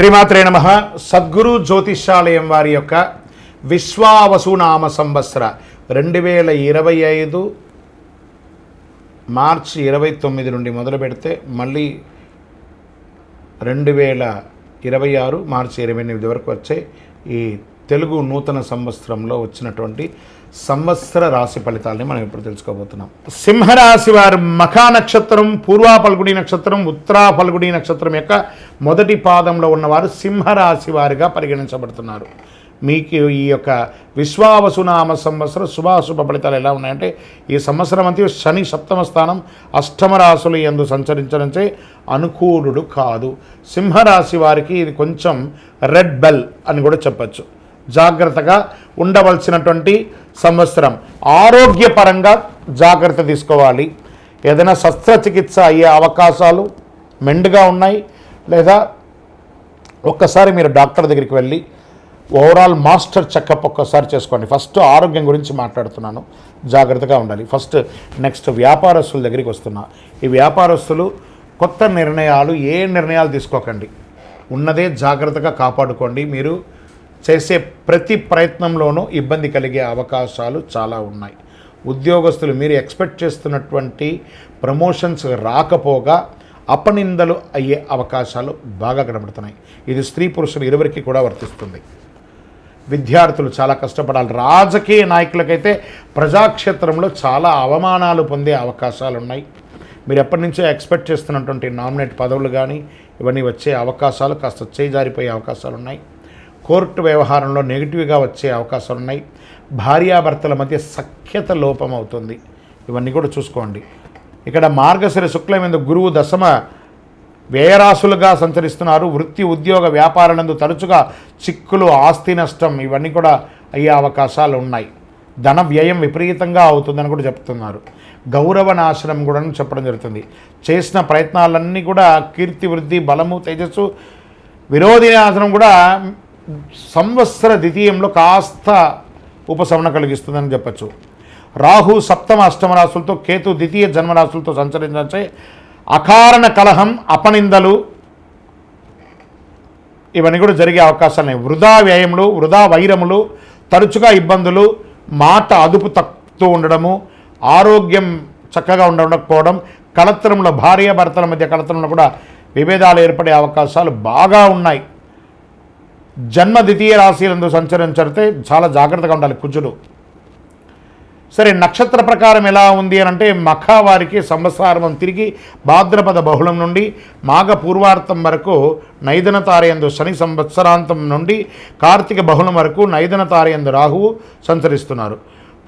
శ్రీమాత్రే నమ. సద్గురు జ్యోతిషాలయం వారి యొక్క విశ్వావసునామ సంవత్సర రెండు వేల ఇరవై ఐదు మార్చి ఇరవై తొమ్మిది నుండి మొదలు పెడితే మళ్ళీ రెండు వేల ఇరవై ఆరు మార్చి ఇరవై ఎనిమిది వరకు వచ్చే ఈ తెలుగు నూతన సంవత్సరంలో వచ్చినటువంటి సంవత్సర రాశి ఫలితాలని మనం ఇప్పుడు తెలుసుకోబోతున్నాం. సింహరాశి వారు మఖా నక్షత్రం పూర్వా పల్గుడి నక్షత్రం ఉత్తరా పల్గుడి నక్షత్రం యొక్క మొదటి పాదంలో ఉన్నవారు సింహరాశి వారిగా పరిగణించబడుతున్నారు. మీకు ఈ యొక్క విశ్వావసునామ సంవత్సరం శుభాశుభ ఫలితాలు ఎలా ఉన్నాయంటే ఈ సంవత్సరం అంతా శని సప్తమ స్థానం అష్టమ రాశులు ఎందు సంచరించడంచే అనుకూలుడు కాదు. సింహరాశి వారికి ఇది కొంచెం రెడ్ బెల్ అని కూడా చెప్పచ్చు. జాగ్రత్తగా ఉండవలసినటువంటి సంవత్సరం. ఆరోగ్యపరంగా జాగ్రత్త తీసుకోవాలి. ఏదైనా శస్త్రచికిత్స అయ్యే అవకాశాలు మెండుగా ఉన్నాయి. లేదా ఒక్కసారి మీరు డాక్టర్ దగ్గరికి వెళ్ళి ఓవరాల్ మాస్టర్ చెకప్ ఒక్కసారి చేసుకోండి. ఫస్ట్ ఆరోగ్యం గురించి మాట్లాడుతున్నాను. జాగ్రత్తగా ఉండాలి. ఫస్ట్ నెక్స్ట్ వ్యాపారస్తుల దగ్గరికి వస్తున్నా. ఈ వ్యాపారస్తులు కొత్త నిర్ణయాలు ఏ నిర్ణయాలు తీసుకోకండి. ఉన్నదే జాగ్రత్తగా కాపాడుకోండి. మీరు చేసే ప్రతి ప్రయత్నంలోనూ ఇబ్బంది కలిగే అవకాశాలు చాలా ఉన్నాయి. ఉద్యోగస్తులు మీరు ఎక్స్పెక్ట్ చేస్తున్నటువంటి ప్రమోషన్స్ రాకపోగా అపనిందలు అయ్యే అవకాశాలు బాగా కనబడుతున్నాయి. ఇది స్త్రీ పురుషులు ఇరువురికి కూడా వర్తిస్తుంది. విద్యార్థులు చాలా కష్టపడాలి. రాజకీయ నాయకులకైతే ప్రజాక్షేత్రంలో చాలా అవమానాలు పొందే అవకాశాలు ఉన్నాయి. మీరు ఎప్పటి నుంచో ఎక్స్పెక్ట్ చేస్తున్నటువంటి నామినేట్ పదవులు కానీ ఇవన్నీ వచ్చే అవకాశాలు కాస్త చేజారిపోయే అవకాశాలు ఉన్నాయి. కోర్టు వ్యవహారంలో నెగిటివ్గా వచ్చే అవకాశాలు ఉన్నాయి భార్యాభర్తల మధ్య సఖ్యత లోపం అవుతుంది ఇవన్నీ కూడా చూసుకోండి. ఇక్కడ మార్గశిర శుక్లమైన గురువు దశమ వ్యయరాశులుగా సంచరిస్తున్నారు. వృత్తి ఉద్యోగ వ్యాపారాలందు తరచుగా చిక్కులు ఆస్తి నష్టం ఇవన్నీ కూడా అయ్యే అవకాశాలు ఉన్నాయి ధన వ్యయం విపరీతంగా అవుతుందని కూడా చెప్తున్నారు. గౌరవ నాశనం కూడా చెప్పడం జరుగుతుంది. చేసిన ప్రయత్నాలన్నీ కూడా కీర్తి వృద్ధి బలము తేజస్సు విరోధి నాశనం కూడా సంవత్సర ద్వితీయంలో కాస్త ఉపశమన కలిగిస్తుందని చెప్పచ్చు. రాహు సప్తమ అష్టమ రాశులతో కేతు ద్వితీయ జన్మరాశులతో సంచరించే అకారణ కలహం అపనిందలు ఇవన్నీ కూడా జరిగే అవకాశాలు ఉన్నాయి. వృధా వ్యయములు వృధా వైరములు తరచుగా ఇబ్బందులు మాట అదుపు తక్కుతూ ఉండడము ఆరోగ్యం చక్కగా ఉండకపోవడం కళత్రంలో భార్య భర్తల మధ్య కళత్రంలో కూడా విభేదాలు ఏర్పడే అవకాశాలు బాగా ఉన్నాయి. జన్మ ద్వితీయ రాశిలందు సంచరించడితే చాలా జాగ్రత్తగా ఉండాలి కుజుడు సరే నక్షత్ర ప్రకారం ఎలా ఉంది అని అంటే మఖ వారికి సంవత్సరం తిరిగి భాద్రపద బహుళం నుండి మాఘ పూర్వార్థం వరకు నైదన తారయందు శని సంవత్సరాంతం నుండి కార్తీక బహుళం వరకు నైదన తారయందు రాహువు సంచరిస్తున్నారు.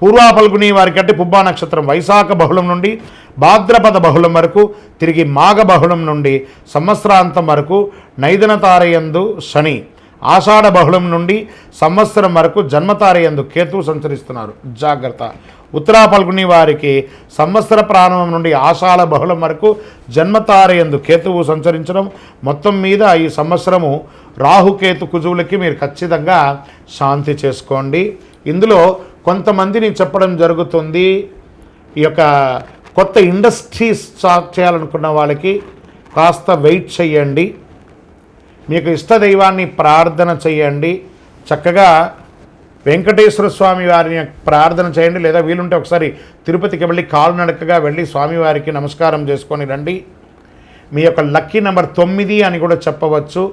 పూర్వా పల్గుని వారికి అంటే పుబ్బా నక్షత్రం వైశాఖ బహుళం నుండి భాద్రపద బహుళం వరకు తిరిగి మాఘ బహుళం నుండి సంవత్సరాంతం వరకు నైదన తారయందు శని ఆషాఢ బహుళం నుండి సంవత్సరం వరకు జన్మతారయందు కేతు సంచరిస్తున్నారు. జాగ్రత్త. ఉత్తరా పల్గుని వారికి సంవత్సర ప్రారంభం నుండి ఆషాఢ బహుళం వరకు జన్మతారయందు కేతువు సంచరించడం. మొత్తం మీద ఈ సంవత్సరము రాహుకేతు కుజువులకి మీరు ఖచ్చితంగా శాంతి చేసుకోండి. ఇందులో కొంతమందిని చెప్పడం జరుగుతుంది. ఈ యొక్క కొత్త ఇండస్ట్రీస్ స్టార్ట్ చేయాలనుకున్న వాళ్ళకి కాస్త వెయిట్ చేయండి. మీకు ఇష్టదైవాన్ని ప్రార్థన చేయండి. చక్కగా వెంకటేశ్వర స్వామి వారిని ప్రార్థన చేయండి. లేదా వీలుంటే ఒకసారి తిరుపతికి వెళ్ళి కాలునడకగా వెళ్ళి స్వామివారికి నమస్కారం చేసుకొని రండి. మీ యొక్క లక్కీ నెంబర్ తొమ్మిది అని కూడా చెప్పవచ్చు.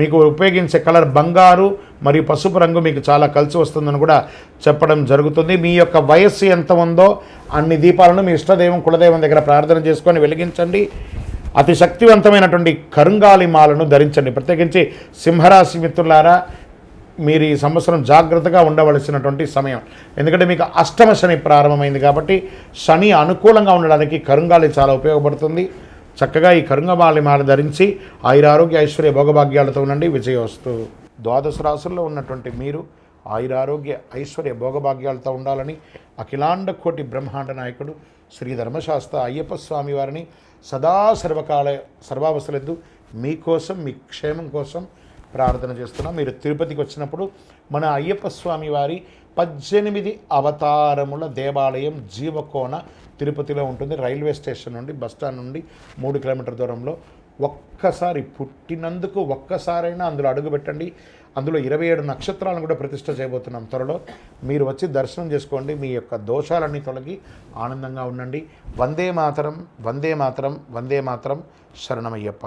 మీకు ఉపయోగించే కలర్ బంగారు మరియు పసుపు రంగు మీకు చాలా కలిసి వస్తుందని కూడా చెప్పడం జరుగుతుంది. మీ యొక్క వయస్సు ఎంత ఉందో అన్ని దీపాలను మీ ఇష్టదైవం కులదైవం దగ్గర ప్రార్థన చేసుకొని వెలిగించండి. అతి శక్తివంతమైనటువంటి కరుంగాలి మాలను ధరించండి. ప్రత్యేకించి సింహరాశి మిత్రులారా మీరు ఈ సంవత్సరం జాగ్రత్తగా ఉండవలసినటువంటి సమయం. ఎందుకంటే మీకు అష్టమ శని ప్రారంభమైంది కాబట్టి శని అనుకూలంగా ఉండడానికి కరుంగాలి చాలా ఉపయోగపడుతుంది. చక్కగా ఈ కరుంగమాలి మాల ధరించి ఆయురారోగ్య ఐశ్వర్య భోగభాగ్యాలతో ఉండండి. విజయవస్తు. ద్వాదశ రాశుల్లో ఉన్నటువంటి మీరు ఆయురారోగ్య ఐశ్వర్య భోగభాగ్యాలతో ఉండాలని అఖిలాండ కోటి బ్రహ్మాండ నాయకుడు శ్రీ ధర్మశాస్త్ర అయ్యప్ప స్వామి వారిని సదా సర్వకాల సర్వావసరలేదు మీకోసం మీ క్షేమం కోసం ప్రార్థన చేస్తున్నాం. మీరు తిరుపతికి వచ్చినప్పుడు మన అయ్యప్ప స్వామి వారి పద్దెనిమిది అవతారముల దేవాలయం జీవకోన తిరుపతిలో ఉంటుంది. రైల్వే స్టేషన్ నుండి బస్టాండ్ నుండి మూడు కిలోమీటర్ దూరంలో. ఒక్కసారి పుట్టినందుకు ఒక్కసారైనా అందులో అడుగుపెట్టండి అందులో ఇరవై ఏడు నక్షత్రాలను కూడా ప్రతిష్ట చేయబోతున్నాం త్వరలో. మీరు వచ్చి దర్శనం చేసుకోండి మీ యొక్క దోషాలన్నీ తొలగి ఆనందంగా ఉండండి. వందే మాతరం వందే మాతరం వందే మాతరం శరణమయ్యప్ప.